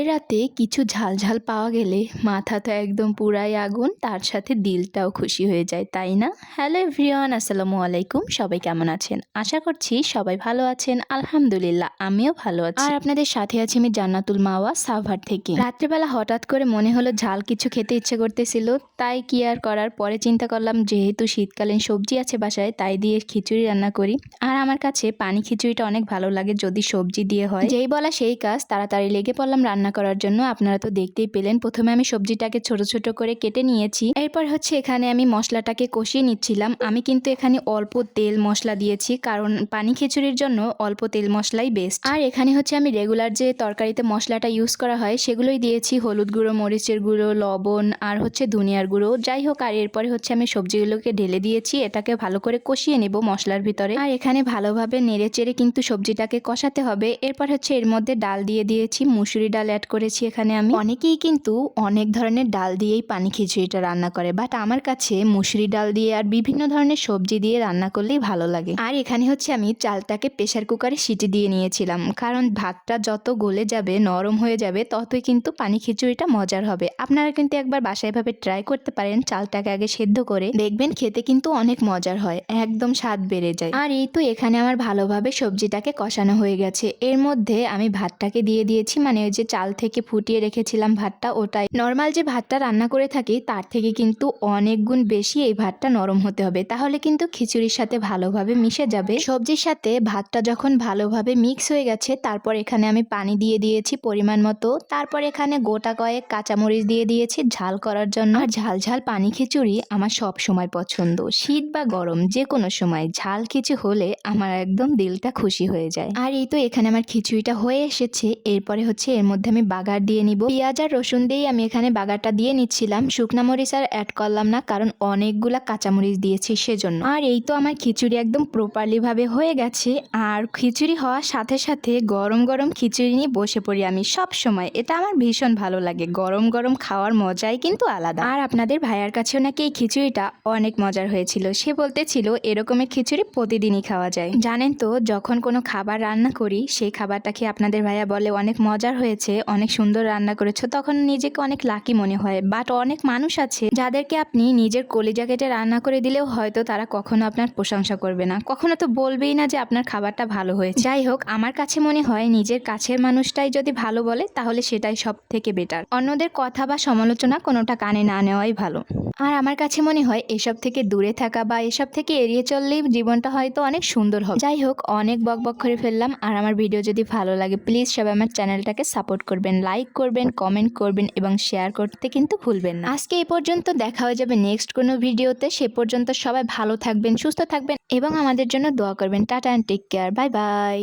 রাতে কিছু ঝাল ঝাল পাওয়া গেলে মাথা তো একদম পুরাই আগুন তার সাথে দিলটাও খুশি হয়ে যায় তাই না? হ্যালো এভরিওয়ান আসসালামু আলাইকুম সবাই কেমন আছেন? আশা করছি সবাই ভালো আছেন আলহামদুলিল্লাহ আমিও ভালো আছি। আর আপনাদের সাথে আছি আমি জান্নাতুল মাওয়া সাভার থেকে। রাত্রেবেলা হঠাৎ করে মনে হলো ঝাল কিছু খেতে ইচ্ছে করতেছিল তাই কি আর করার? পরে চিন্তা করলাম যেহেতু শীতকালীন সবজি আছে বাসায় তাই দিয়ে খিচুড়ি রান্না করি। আর আমার কাছে পানি খিচুড়িটা অনেক ভালো লাগে যদি সবজি দিয়ে হয়। যেই বলা সেই কাজ তাড়াতাড়ি লেগে পড়লাম রান্না করার জন্য আপনারা তো দেখতেই পেলেন। প্রথমে আমি সবজিটাকে ছোট ছোট করে কেটে নিয়েছি। এরপর হচ্ছে এখানে আমি মশলাটাকে কষিয়ে নিচ্ছিলাম। আমি কিন্তু এখানে অল্প তেল মশলা দিয়েছি, কারণ পানি খিচুড়ির জন্য অল্প তেল মশলাই বেস্ট আর এখানে হচ্ছে আমি রেগুলার যে তরকারিতে মশলাটা ইউজ করা হয়, সেগুলোই দিয়েছি। হলুদ গুঁড়ো, মরিচের গুঁড়ো, লবণ আর হচ্ছে ধনিয়ার গুঁড়ো। যাই হোক, আর এরপরে হচ্ছে আমি সবজিগুলোকে ঢেলে দিয়েছি। এটাকে ভালো করে কষিয়ে নেব মশলার ভিতরে। আর এখানে ভালোভাবে নেড়ে চেড়ে কিন্তু সবজিটাকে কষাতে হবে। এরপর হচ্ছে এর মধ্যে ডাল দিয়ে দিয়েছি, মুসুরি ডাল অ্যাড করেছি এখানে আমি। অনেকেই কিন্তু অনেক ধরনের ডাল দিয়েই পানি খিচুড়িটা রান্না করে বাট আমার কাছে মুসুরি ডাল দিয়ে আর বিভিন্ন ধরনের সবজি দিয়ে রান্না করলেই ভালো লাগে। আর এখানে হচ্ছে আমি চালটাকে প্রেশার কুকারে সিটি দিয়ে নিয়েছিলাম, কারণ ভাতটা যত গলে যাবে, নরম হয়ে যাবে, ততই কিন্তু পানি খিচুড়িটা মজার হবে। আপনারা কিন্তু একবার বাসায় এভাবে ট্রাই করতে পারেন চালটাকে আগে সেদ্ধ করে, দেখবেন খেতে কিন্তু অনেক মজার হয়, একদম স্বাদ বেড়ে যায়। আর এই তো এখানে আমার ভালোভাবে সবজিটাকে কষানো হয়ে গেছে, এর মধ্যে আমি ভাতটাকে দিয়ে দিয়েছি মানে ওই যে চাল থেকে ফুটিয়ে রেখেছিলাম ভাতটা, ওটাই। নর্মাল যে ভাতটা রান্না করে থাকি, তার থেকে কিন্তু অনেক গুণ বেশি এই ভাতটা নরম হতে হবে। তাহলে কিন্তু খিচুড়ির সাথে ভালোভাবে মিশে যাবে। সবজির সাথে ভাতটা যখন ভালোভাবে মিক্স হয়ে গেছে, তারপর এখানে আমি পানি দিয়ে দিয়েছি পরিমাণ মতো। তারপর এখানে গোটা কয়েক কাঁচামরিচ দিয়ে দিয়েছি ঝাল করার জন্য। আর ঝাল ঝাল পানি খিচুড়ি আমার সব সময় পছন্দ। শীত বা গরম যে কোনো সময় ঝাল কিছু হলে আমার একদম দিলটা খুশি হয়ে যায়। আর এই তো এখানে আমার খিচুড়িটা হয়ে এসেছে। এরপরে হচ্ছে এর মধ্যে আমি বাগার দিয়ে নিব। পেঁয়াজ আর রসুন দিয়েই আমি এখানে বাগারটা দিয়ে নিচ্ছিলাম। শুকনা মরিচ আর অ্যাড করলাম না, কারণ অনেকগুলা কাঁচামরিচ দিয়েছি সেজন্য। আর এই তো আমার খিচুড়ি একদম প্রপারলি ভাবে হয়ে গেছে। আর খিচুড়ি হওয়ার সাথে সাথে গরম গরম খিচুড়ি নিয়ে বসে পড়ি আমি সব সময় এটা আমার ভীষণ ভালো লাগে। গরম গরম খাওয়ার মজাই কিন্তু আলাদা। আর আপনাদের ভাইয়ার কাছেও নাকি এই খিচুড়িটা অনেক মজার হয়েছিল। সে বলতেছিল, এরকমের খিচুড়ি প্রতিদিনই খাওয়া যায়। জানেন তো, যখন কোনো খাবার রান্না করি, সেই খাবারটা খেয়ে আপনাদের ভাইয়া বলে অনেক মজার হয়েছে? অনেক সুন্দর রান্না করেছ, তখন নিজেকে অনেক লাকি মনে হয়। বাট অনেক মানুষ আছে, যাদেরকে আপনি নিজের কলিজা কেটে রান্না করে দিলেও হয়তো তারা কখনো আপনার প্রশংসা করবে না। কখনো তো বলবেই না যে আপনার খাবারটা ভালো হয়েছে। যাই হোক, আমার কাছে মনে হয় নিজের কাছের মানুষটাই যদি ভালো বলে, তাহলে সেটাই সব থেকে বেটার অন্যদের কথা বা সমালোচনা কোনোটা কানে না নেওয়াই ভালো। আর আমার কাছে মনে হয় এসব থেকে দূরে থাকা বা এসব থেকে এড়িয়ে চললেই জীবনটা হয়তো অনেক সুন্দর হবে। যাই হোক, অনেক বক বক করে ফেললাম। আর আমার ভিডিও যদি ভালো লাগে প্লিজ সবাই আমার চ্যানেলটাকে সাপোর্ট করবেন লাইক করবেন কমেন্ট করবেন এবং শেয়ার করতে কিন্তু ভুলবেন না। আজকে এ পর্যন্ত দেখা হয়ে যাবে নেক্সট কোনো ভিডিওতে। সে পর্যন্ত সবাই ভালো থাকবেন, সুস্থ থাকবেন এবং আমাদের জন্য দোয়া করবেন। Tata and take care bye bye